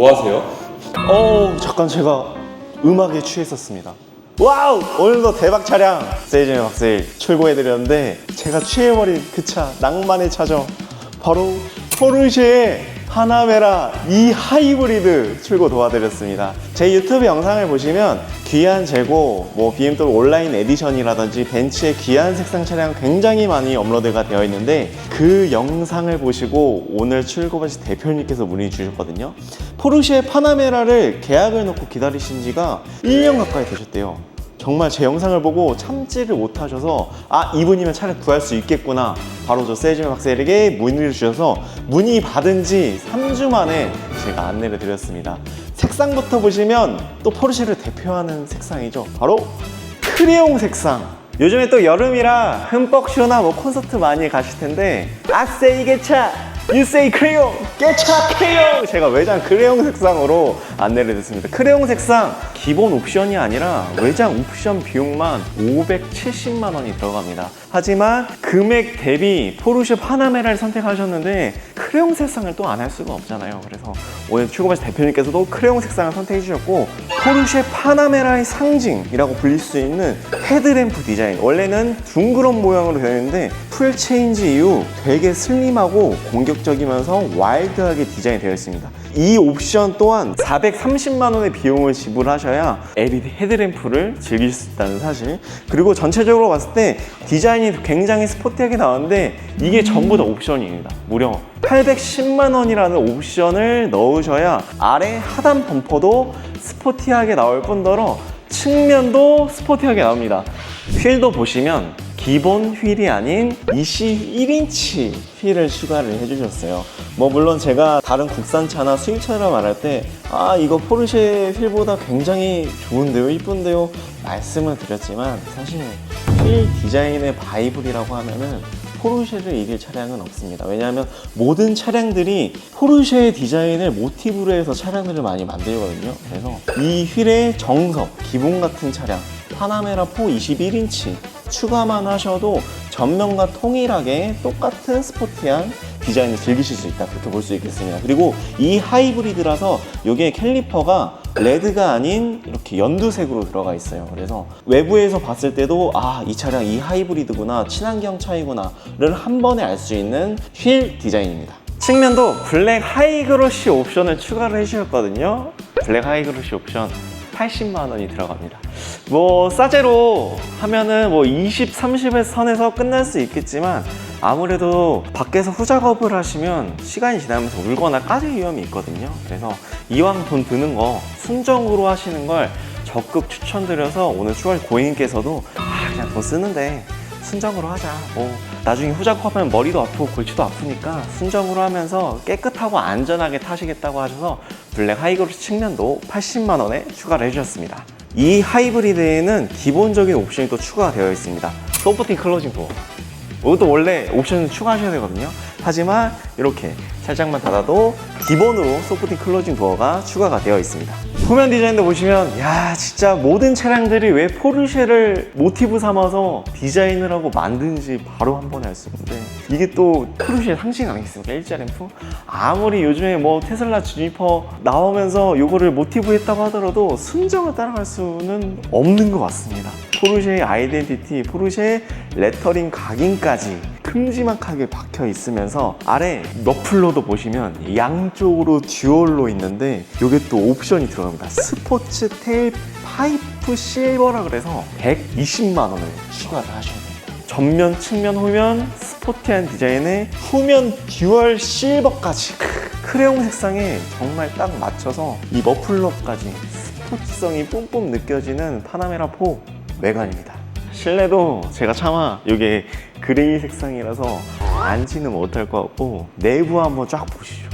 뭐 하세요? 어 잠깐 제가 음악에 취했었습니다. 와우 오늘도 대박 차량 세이즈의 박세일 출고해드렸는데 제가 취해버린 그 차 낭만의 차죠. 바로 포르쉐의 파나메라 이 하이브리드 출고 도와드렸습니다. 제 유튜브 영상을 보시면 귀한 재고, 뭐 BMW 온라인 에디션이라든지 벤츠의 귀한 색상 차량 굉장히 많이 업로드가 되어 있는데 그 영상을 보시고 오늘 출고하신 대표님께서 문의 주셨거든요. 포르쉐 파나메라를 계약을 놓고 기다리신 지가 1년 가까이 되셨대요. 정말 제 영상을 보고 참지를 못하셔서 아 이분이면 차를 구할 수 있겠구나. 바로 저 세이즈메 박세일에게 문의를 주셔서 문의 받은 지 3주 만에 제가 안내를 드렸습니다. 색상부터 보시면 또 포르쉐를 대표하는 색상이죠. 바로 크레용 색상. 요즘에 또 여름이라 흠뻑 쇼나 뭐 콘서트 많이 가실 텐데 아세이 개차 유세이 크레용 개차 크레용. 제가 외장 크레용 색상으로 안내를 드렸습니다. 크레용 색상 기본 옵션이 아니라 외장 옵션 비용만 570만 원이 들어갑니다. 하지만 금액 대비 포르쉐 파나메라를 선택하셨는데 크레용 색상을 또 안 할 수가 없잖아요. 그래서 오늘 출고하신 대표님께서도 크레용 색상을 선택해 주셨고 포르쉐 파나메라의 상징이라고 불릴 수 있는 헤드램프 디자인. 원래는 둥그런 모양으로 되어 있는데 풀 체인지 이후 되게 슬림하고 공격적이면서 와일드하게 디자인이 되어 있습니다. 이 옵션 또한 430만 원의 비용을 지불하셔야 LED 헤드램프를 즐길 수 있다는 사실. 그리고 전체적으로 봤을 때 디자인이 굉장히 스포티하게 나왔는데 이게 전부 다 옵션입니다. 무려 810만 원이라는 옵션을 넣으셔야 아래 하단 범퍼도 스포티하게 나올 뿐더러 측면도 스포티하게 나옵니다. 휠도 보시면 기본 휠이 아닌 21인치 휠을 추가를 해주셨어요. 뭐 물론 제가 다른 국산차나 수입차라 말할 때 아 이거 포르쉐 휠보다 굉장히 좋은데요, 이쁜데요 말씀을 드렸지만 사실 휠 디자인의 바이블이라고 하면은 포르쉐를 이길 차량은 없습니다. 왜냐하면 모든 차량들이 포르쉐의 디자인을 모티브로 해서 차량들을 많이 만들거든요. 그래서 이 휠의 정석, 기본 같은 차량, 파나메라 4 21인치 추가만 하셔도 전면과 통일하게 똑같은 스포티한 디자인을 즐기실 수 있다. 그렇게 볼 수 있겠습니다. 그리고 이 하이브리드라서 이게 캘리퍼가 레드가 아닌 이렇게 연두색으로 들어가 있어요. 그래서 외부에서 봤을 때도 아 이 차량 이 하이브리드구나 친환경 차이구나 를 한 번에 알 수 있는 휠 디자인입니다. 측면도 블랙 하이그로시 옵션을 추가를 해주셨거든요. 블랙 하이그로시 옵션 80만 원이 들어갑니다. 뭐 싸제로 하면은 뭐 20, 30의 선에서 끝날 수 있겠지만 아무래도 밖에서 후작업을 하시면 시간이 지나면서 울거나 까질 위험이 있거든요. 그래서 이왕 돈 드는 거 순정으로 하시는 걸 적극 추천드려서 오늘 추월 고객님께서도 아 그냥 돈 쓰는데 순정으로 하자. 뭐 나중에 후작업하면 머리도 아프고 골치도 아프니까 순정으로 하면서 깨끗하고 안전하게 타시겠다고 하셔서 블랙 하이그로스 측면도 80만 원에 추가를 해주셨습니다. 이 하이브리드에는 기본적인 옵션이 또 추가가 되어 있습니다. 소프팅 클로징 도어. 이것도 원래 옵션을 추가하셔야 되거든요. 하지만 이렇게 살짝만 닫아도 기본으로 소프팅 클로징 도어가 추가가 되어 있습니다. 후면 디자인도 보시면 야 진짜 모든 차량들이 왜 포르쉐를 모티브 삼아서 디자인을 하고 만든지 바로 한 번에 알 수 있는데 이게 또 포르쉐의 상징 아니겠습니까? 일자 램프? 아무리 요즘에 뭐 테슬라 주니퍼 나오면서 이거를 모티브 했다고 하더라도 순정을 따라갈 수는 없는 것 같습니다. 포르쉐의 아이덴티티, 포르쉐의 레터링 각인까지 큼지막하게 박혀 있으면서 아래 머플러도 보시면 양쪽으로 듀얼로 있는데 이게 또 옵션이 들어갑니다. 스포츠 테일 파이프 실버라 그래서 120만 원을 추가를 하셔야 됩니다. 전면, 측면, 후면 스포티한 디자인에 후면 듀얼 실버까지 크, 크레용 색상에 정말 딱 맞춰서 이 머플러까지 스포츠성이 뿜뿜 느껴지는 파나메라 4 메간입니다. 실내도 제가 차마 이게 그레이 색상이라서 앉지는 못할 것 같고 내부 한번 쫙 보시죠.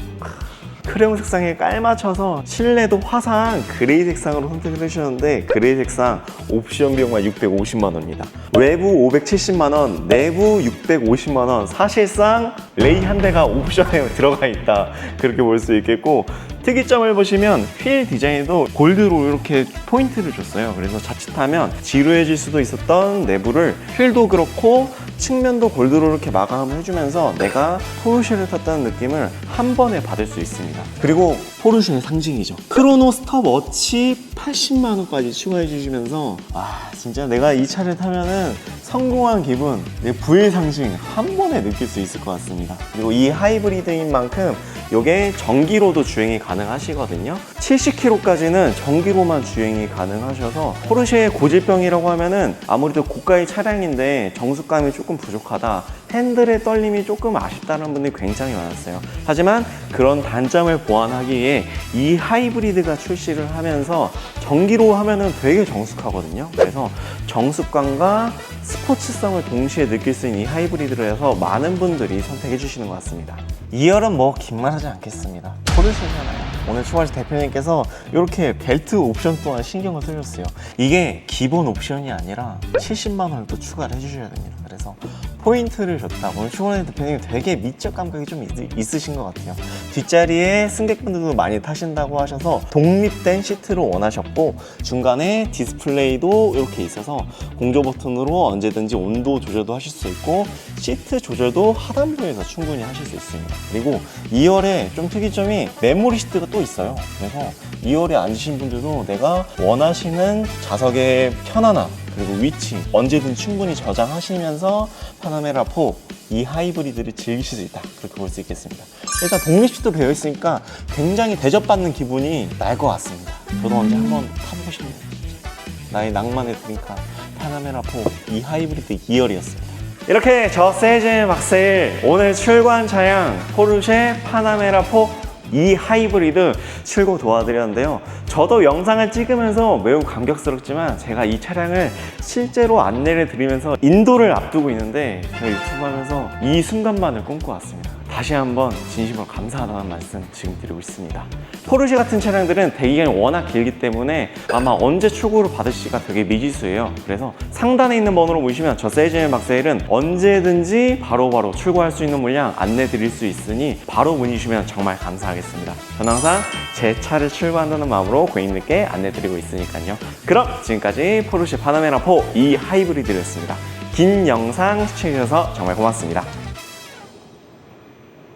크레용 색상에 깔맞춰서 실내도 화사한 그레이 색상으로 선택을 해주셨는데 그레이 색상 옵션 비용만 650만 원입니다. 외부 570만 원, 내부 650만 원. 사실상 레이 한 대가 옵션에 들어가 있다 그렇게 볼 수 있겠고 특이점을 보시면 휠 디자인도 골드로 이렇게 포인트를 줬어요. 그래서 자칫하면 지루해질 수도 있었던 내부를 휠도 그렇고 측면도 골드로 이렇게 마감을 해주면서 내가 포르쉐를 탔다는 느낌을 한 번에 받을 수 있습니다. 그리고 포르쉐의 상징이죠. 크로노 스톱워치 80만 원까지 추가해 주시면서 아 진짜 내가 이 차를 타면은 성공한 기분, 상징 한 번에 느낄 수 있을 것 같습니다. 그리고 이 하이브리드인 만큼 이게 전기로도 주행이 가능하시거든요. 70km까지는 전기로만 주행이 가능하셔서 포르쉐의 고질병이라고 하면은 아무래도 고가의 차량인데 정숙감이 조금 부족하다. 핸들의 떨림이 조금 아쉽다는 분들이 굉장히 많았어요. 하지만 그런 단점을 보완하기 위해 이 하이브리드가 출시를 하면서 전기로 하면은 되게 정숙하거든요. 그래서 정숙감과 스포츠성을 동시에 느낄 수 있는 이 하이브리드로 해서 많은 분들이 선택해 주시는 것 같습니다. 2열은 뭐 긴 말 하지 않겠습니다. 포르쉐잖아요. 오늘 추가하신 대표님께서 이렇게 벨트 옵션 또한 신경을 쓰셨어요. 이게 기본 옵션이 아니라 70만 원을 또 추가를 해주셔야 됩니다. 그래서 포인트를 줬다. 오늘 추가하신 대표님 되게 미적 감각이 좀 있, 으신것 같아요. 뒷자리에 승객분들도 많이 타신다고 하셔서 독립된 시트를 원하셨고 중간에 디스플레이도 이렇게 있어서 공조 버튼으로 언제든지 온도 조절도 하실 수 있고 시트 조절도 하단부에서 충분히 하실 수 있습니다. 그리고 2열에 좀 특이점이 메모리 시트가 또 있어요. 그래서 2열에 앉으신 분들도 내가 원하시는 좌석의 편안함 그리고 위치 언제든 충분히 저장하시면서 파나메라 4이 하이브리드를 즐기실 수 있다. 그렇게 볼 수 있겠습니다. 일단 독립식도 되어 있으니까 굉장히 대접받는 기분이 날 것 같습니다. 저도 언제 한번 타보고 싶네요. 나의 낭만의 드림카 파나메라 4이 하이브리드 2열이었습니다. 이렇게 저 세제 막세일 오늘 출고한 차량 포르쉐 파나메라 4 이 하이브리드 출고 도와드렸는데요. 저도 영상을 찍으면서 매우 감격스럽지만 제가 이 차량을 실제로 안내를 드리면서 인도를 앞두고 있는데 제가 유튜브 하면서 이 순간만을 꿈꿔왔습니다. 다시 한번 진심으로 감사하다는 말씀 지금 드리고 있습니다. 포르쉐 같은 차량들은 대기간이 워낙 길기 때문에 아마 언제 출고를 받으시기가 되게 미지수예요. 그래서 상단에 있는 번호로 보시면 저 세이즈의 막세일은 언제든지 바로 바로 출고할 수 있는 물량 안내 드릴 수 있으니 바로 문의 주시면 정말 감사하겠습니다. 저는 항상 제 차를 출고한다는 마음으로 고객님께 안내 드리고 있으니까요. 그럼 지금까지 포르쉐 파나메라 4이 하이브리드였습니다. 긴 영상 시청해주셔서 정말 고맙습니다.